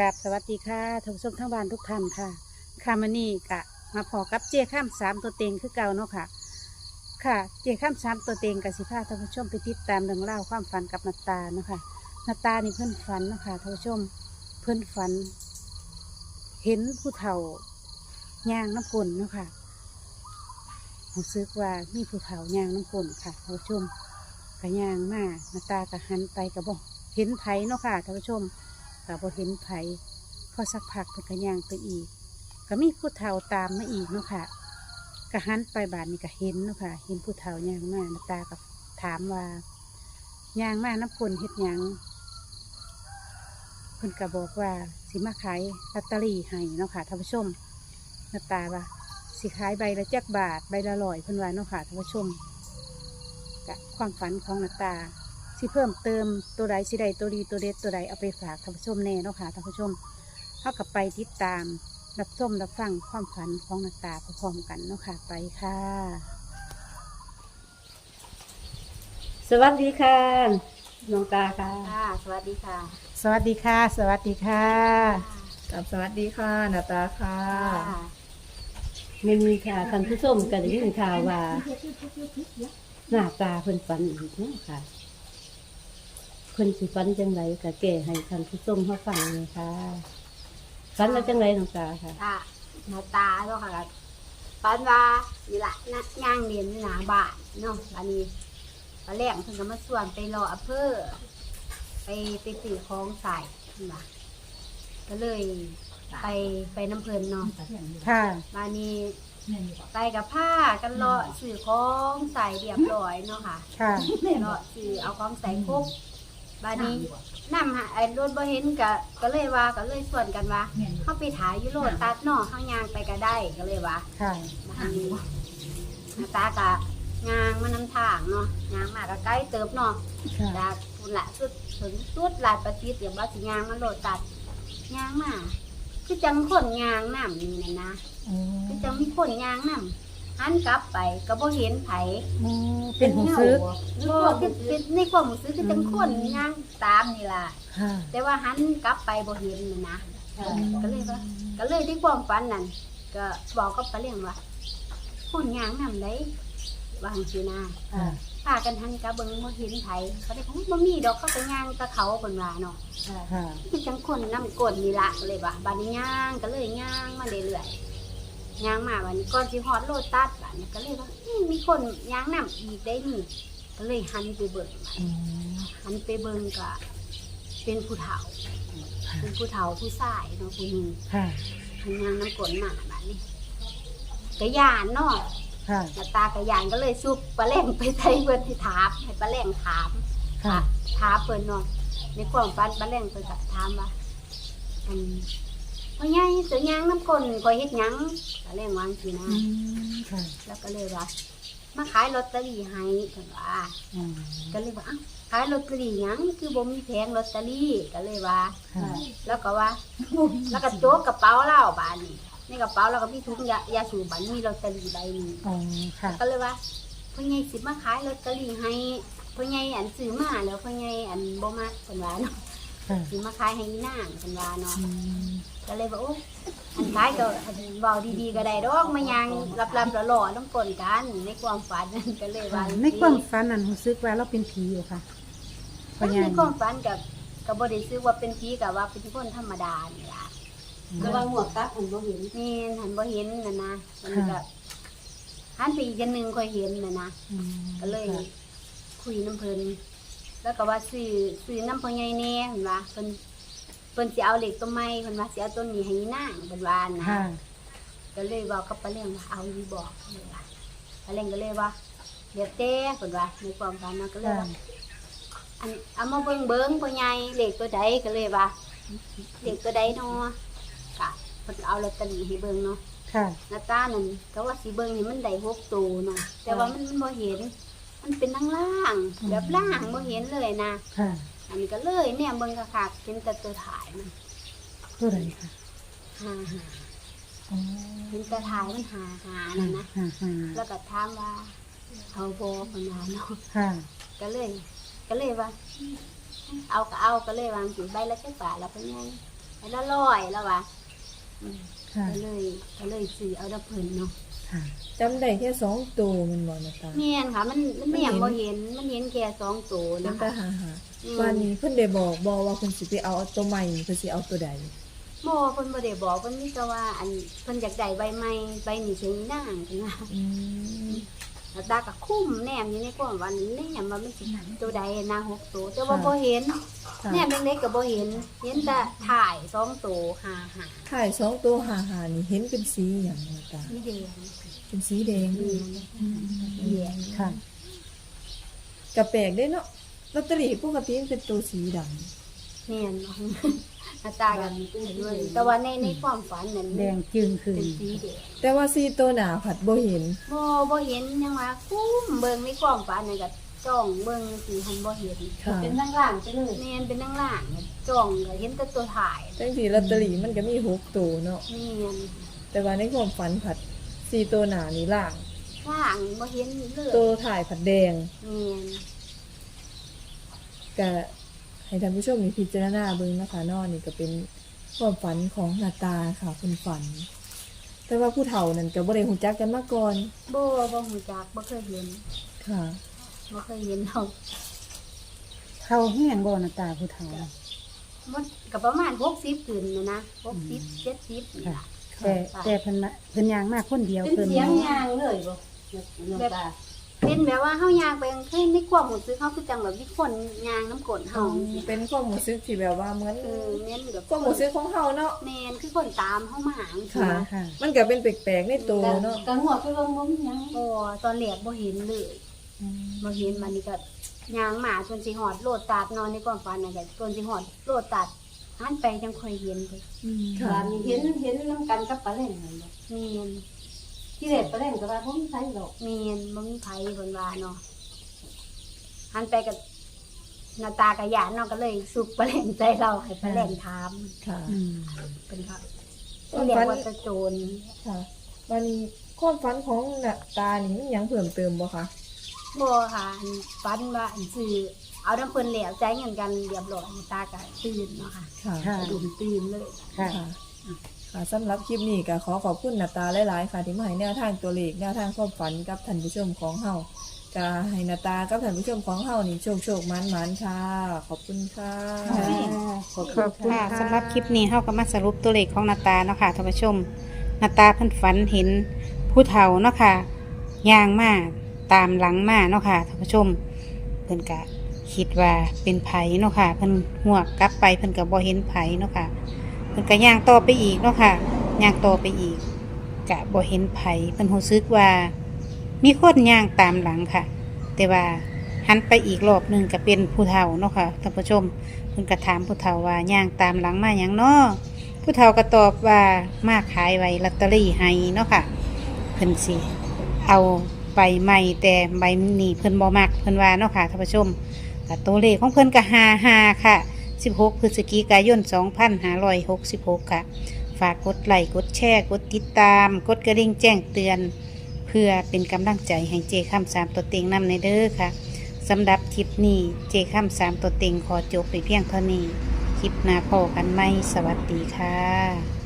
กับสวัสดีค่ะท่านผู้ชมทั้งบ้านทุกท่านค่ะค่ะมันนี่กะ มาพอกับเจ้ข้ามสามตัวเต็งคือเก่าเนาะค่ะ ค่ะ เจ้ข้ามสามตัวเต็งกับสิพาท่านผู้ชมไปติดตามเรื่องเล่าความฝันกับนาตาเนาะค่ะนาตานี่เพื่อนฝันเนาะค่ะท่านผู้ชมเพื่อนฝัน เห็นผู้เฒ่าย่างน้ำกลนเนาะค่ะรู้สึกว่ามีผู้เฒ่าย่างน้ำกลนค่ะท่านผู้ชมกะย่างมานาตากะหันไปกะบอกเห็นไผเนาะค่ะท่านผู้ชม ก็บ่เห็นไผพอสักพักเพิ่นก็ย่างไปอีก ก็มีผู้เฒ่าตามมาอีกเนาะค่ะก็หันไปบานนี้ก็เห็นเนาะค่ะ เห็นผู้เฒ่าย่างมาหน้าตาก็ถามว่าย่างมาน้ำกลเฮ็ดหยังเพิ่นก็บอกว่าสิมาขายลอตเตอรี่ให้เนาะค่ะท่านผู้ชมหน้าตาว่าสิขายใบละจักบาทใบละร้อยเพิ่นว่าเนาะค่ะท่านผู้ชมกะความฝันของหน้าตา สิเพิ่มเติมตัวใดสิใดตัวดีตัวเด็ดตัวใดเอาไปฝากท่านผู้ชมแน่เนาะค่ะท่านผู้ชมเท่ากับไปติดตามรับชมรับฟังความฝันของนักตาพร้อมๆกันเนาะค่ะไปค่ะ สวัสดีค่ะน้องตาค่ะ ค่ะ สวัสดีค่ะ สวัสดีค่ะ สวัสดีค่ะกับสวัสดีค่ะนาตาค่ะไม่มีค่ะท่านผู้ชมก็ได้ยินข่าวว่าหน้าตาเพิ่นฝันอีกเนาะค่ะเพิ่นสิฝันจังไรก็แก่ให้ท่านผู้ชมเขาฟังเลยค่ะฝันว่าจังไรน้องตาค่ะค่ะหน้าตาเนาะค่ะปันว่านี่ละนักย่างเรียนหนาบ้านเนาะอันนี้ตอนแรกเพิ่นก็มาส่วนไปรออำเภอไปไปสื่อของใส่มาก็เลยไปไปน้ำเพลินเนาะค่ะมานี้ไปกับผ้ากันรอสื่อของใส่เรียบร้อยเนาะค่ะค่ะรอสื่อเอาของใส่คร บบานี้นำหาไอ้รถบ่เห็นก็ก็เลยว่าก็เลยส่วนกันว่าเข้าไปถ่ายอยุโรตัดเนาะเข้ายางไปก็ได้ก็เลยว่าค่ะบานี้หน้าตากะยางมานำทางเนาะยางมาก็ใกล้เติบเนาะค่ะจากคุณละสุดถึงสุดลาดประสิทธิ์เดี๋ยวว่าสิยางมาโลดตัดยางมาคือจังคนยางน้ำนี่นะนะคือจังมีคนยางน้ำ หันกลับไปก็บ่เห็นไผโอ้เป็นหูซึกก็คือเป็นในความรู้สึกคือจังคนย่างตามนี่ล่ะ ค่ะแต่ว่าหันกลับไปบ่เห็นน่ะนะก็เลยว่าก็เลยที่ความฝันนั่นก็บอกกับปลาเลี้ยงว่าคนย่างนำได้วาจังสินะค่ะพากันหันกลับเบิ่งบ่เห็นไผเขาได้ของบ่มีดอกเขาก็ย่างตะเขาเพิ่นว่าเนาะ ค่ะ คือจังคนนำกลนี่ล่ะก็เลยว่าบัดนี้ย่างก็เลยย่างมาเรื่อยๆ ย่างมาบัดนี้ก่อนสิฮอดโลตัสบัดนี้ก็เลยว่าอื้อมีคนย่างนำอีกได้นี่ก็เลยหันไปเบิ่งอืมหันไปเบิ่งก็เป็นผู้เฒ่า เป็นผู้เฒ่าผู้ชายเนาะผู้หญิงค่ะ หันยางน้ำกลนมาแบบนี้กระยานเนาะค่ะหน้าตากระยานก็เลยซุบปลาแหลงไปใส่เพิ่นที่ถามให้ปลาแหลงถามค่ะ ถามเพิ่นเนาะในความฝันปลาแหลงเพิ่นก็ถามว่าอัน พ่อใหญ่เสือยางน้ำกลนคอยเฮ็ดหยังปลาแหลงวาจังซี่นะอืมค่ะแล้วก็เลยว่ามาขายลอตเตอรี่ให้เพิ่นว่า อืมก็เลยว่าอ้าวขายลอตเตอรี่หยังคือบ่มีแผงลอตเตอรี่ก็เลยว่า ค่ะ แล้วก็ว่า แล้วก็โจ๊กกระเป๋าเล่าบานนี่ในกระเป๋าแล้วก็มีถุงยายาสูบบันมีลอตเตอรี่ใบหนึง อ๋อ ค่ะ ก็เลยว่าพ่อใหญ่สิมาขายลอตเตอรี่ให้พ่อใหญ่อันซื้อมาแล้วพ่อใหญ่อันบ่มาเพิ่นว่าเนาะค่ะสิมาขายให้อีนางเพิ่นว่าเนาะอืม ก็เลยว่าโอ้อันขายก็อันเว้าดีๆก็ได้ดอกมายังรับๆหล่อๆน้ำกลนกันในความฝันนั่นก็เลยว่าในความฝันนั้นรู้สึกว่าเราเป็นผีอยู่ค่ะปัญญาในความฝันกับก็บ่ได้ซื้อว่าเป็นผีกับว่าเป็นคนธรรมดานี่ล่ะแต่ว่าหมวกตักผมก็เห็นนี่หันบ่เห็นน่ะนะมันก็หันไปอีกอันหนึงค่อยเห็นน่ะนะอืมก็เลยคุยน้ำเพลินแล้วก็ว่าซื้อซื้อน้ำพ่อใหญ่แน่เห็นว่าเพิ่นเพิ่นสิเอาเหล็กต้นไม้เพิ่นว่าสิเอาต้นนี้ให้นางเพิ่นว่านะค่ะ ก็เลยบอกกับปลาเลี้ยงว่าเอาอยู่บอกเพิ่นว่าปลาเลี้ยงก็เลยว่าเดี๋ยวเต้เพิ่นว่าในความฝันนะก็เลยค่ะว่า อันเอามาเบิ่งเบิ่งพ่อใหญ่เหล็กตัวใดก็เลยว่าเหล็กตัวใดเนาะก็เพิ่นเอาลอตเตอรี่ให้เบิ่งเนาะค่ะ หน้าตานั่นก็ว่าสีเบิ่งนี่มันได้หกตัวเนาะแต่ว่ามันมันบ่เห็น มันเป็นล่างๆแบบล่างบ่เห็นเลยนะ ค่ะ อันนี้ก็เลยเนี่ยเบิ่งคักๆเป็นแต่ตัวถ่ายมันตัวไหนค่ะหาหาอ๋อเป็นแต่ถ่ายมันหาหานั่นนะค่ะค่ะแล้วก็ถามว่าเอาบ่เพิ่นว่าเนาะค่ะ ก็เลย ก็เลยว่า เอาก็เอาก็เลยวางสิใบละจักบาทแล้วเพิ่นไงไปละร้อยแล้ววะอืมค่ะ ก็เลยก็เลยซื้อเอาดับเพิ่นเนาะ ค่ะ จำได้แค่สองตัวมันบ่นาตาแม่นค่ะมันมันไม่อย่างบ่เห็นมันเห็นแค่สองตัวน้นะตาคะหาหาอืม วันนี้เพิ่นได้บอกบอกว่าเพิ่นสิไปเอาตัวใหม่เพิ่นสิเอาตัวใดโมเพิ่นบ่ได้บอกเพิ่นมีแต่ว่าอันเพิ่นอยากได้ใบไม้ใบนี่เสียงนางจังนะอืมแล้วตาก็คุ้มแนมอยู่ในความวันแนมว่ามันสิตัวใดนะหกตัวแต่ว่าบ่เห็นค่ะแนมเล็กๆก็บ่เห็น เห็นแต่ถ่ายสองตัวห้าห้าถ่ายสองตัวหาหานี่เห็นเป็นสีหยังนาตาสีแดงเป็นสีแดงนี่สีแดงค่ะกระแปลกได้เนาะ ลอตเตอรี่ปกติมันเป็นตัวสีดำแม่นเนาะหน้าตากันด้วยแต่ว่าในในความฝันนั้นแดงจึงคืเป็นนสีแดงแต่ว่าสีตัวหนาผัดบ่เห็น บ่บ่เห็นยังว่าคุ้มเบิ่งในความฝันนั่นก็จ้องเบิ่งสิหันบ่เห็นค่ะเป็นนั่งล่างไปเลยแม่นเป็นนั่งล่างจ้องก็เห็นแต่ตัวถ่ายตั้งที่ลอตเตอรี่มันก็มีหกตัวเนาะแม่นแต่ว่าในความฝันผัดสีตัวหนานี่ล่างล่างบ่เห็นเลยตัวถ่ายผัดแดง แม่น ก็ให้ท่านผู้ชมมีพิจารณาเบิ่งนะคะเนอนี่ก็เป็นความฝันของนาตาค่ะคุณฝัน แต่ว่าผู้เฒ่านั่นก็บ่ได้ฮู้จักกันมาก่อนบ่บ่ฮู้จักบ่เคยเห็นค่ะบ่เคยเห็นเฮาเขาเฮียนบ่หน้าตาผู้เฒ่ามันก็ประมาณ60ขึ้นนะนะ60 70นี่ล่ะแต่แต่เพิ่นน่ะเพิ่นย่างมาคนเดียวเป็นเพิ่นเสียงยางเลยบ่น้ำตา เป็นแบบว่าเฮายางไปเคยในความรู้สึกเฮาคือจังแบบมีคนยางน้ำกรดเฮาเป็นความรู้สึกที่แบบว่าเหมือนเออแม่นแบบความรู้สึกของเฮาเนาะแม่นคือคนตามเฮามาหาจังซี่ค่ะนะค่ะมันก็เป็นแปลกๆในตัวเนาะกระหัวไปเบิ่งบ่มีหยังโอ้ตอนแรกบ่เห็นเลยบ่เห็นมันนี่ก็ยางหมาจนสิหอดโลดตัดนอนในความฝันนั่นแหละจนสิหอดโลดตัดหันไปจังค่อยเห็นเลยค่ะบ้านนี้เห็นเห็นน้ำกันกับปลาแหล่งนั่นบ่เมียน ที่แรกปลาแหล่งก็ว่าบ่มีไผดอกเมียนบ่มีไผเพิ่นว่าเนาะหันไปกับหน้าตากะยานเนาะก็เลยสุกปลาแหลงใจเราให้ปลาแหลงถามค่ะอืมเป็นว่าความเรียกฝันว่าจะโจรค่ะวันนี้ความฝันของนาตานี่มีหยังเพิ่มเติมบ่คะบ่ค่ะอันฝันว่าอันซื้อเอาน้ำเพิ่นแล้วใจายเงินกันเรียบร้อยหน้าตาก็ตื่นเนาะค่ะค่ะค่ะตื่นตื่นเลย ค่ะ ค่ะ ค่ะสำหรับคลิปนี้ก็ขอขอบคุณนาตาหลายๆ ค่ะที่มาให้แนวทางตัวเลขแนวทางความฝันกับท่านผู้ชมของเฮาก็ให้นาตากับท่านผู้ชมของเฮานี่โชคโชคมันมันๆค่ะ ขอบคุณค่ะ ขอบคุณค่ะ ค่ะสำหรับคลิปนี้เฮาก็มาสรุปตัวเลขของนาตาเนาะค่ะท่านผู้ชมนาตาเพิ่นฝันเห็นผู้เฒ่าเนาะค่ะย่างมาตามหลังมาเนาะค่ะท่านผู้ชมเพิ่นก็คิดว่าเป็นไผเนาะค่ะเพิ่นหัวกกลับไปเพิ่นก็บ่เห็นไผเนาะค่ะ พิ่นก็ย่างต่อไปอีกเนาะค่ะย่างต่อไปอีกก็บ่เห็นไผเพิ่นรู้สึกว่า มีคนย่างตามหลังค่ะ แต่ว่าหันไปอีกรอบหนึ่งก็เป็นผู้เฒ่าเนาะค่ะท่านผู้ชมเพิ่นก็ถามผู้เฒ่าว่าย่างตามหลังมาอย่างเนาะผู้เฒ่าก็ตอบว่ามาขายไว้ลอตเตอรี่ให้เนาะค่ะเพิ่นสิเอาใบใหม่แต่ใบนี้เพิ่นบ่มักเพิ่นว่าเนาะค่ะท่านผู้ชมตัวเลขของเพิ่นก็55ค่ะ 16 พฤศจิกายน 2566 ค่ะ ฝากกดไลค์กดแชร์ กดติดตาม กดกระดิ่งแจ้งเตือน เพื่อเป็นกำลังใจให้เจคำสามตัวเต็งนำในเด้อค่ะสำหรับคลิปนี้เจคำสามตัวเต็งขอจบไปเพียงเท่านี้ คลิปหน้าพอกันไหมสวัสดีค่ะ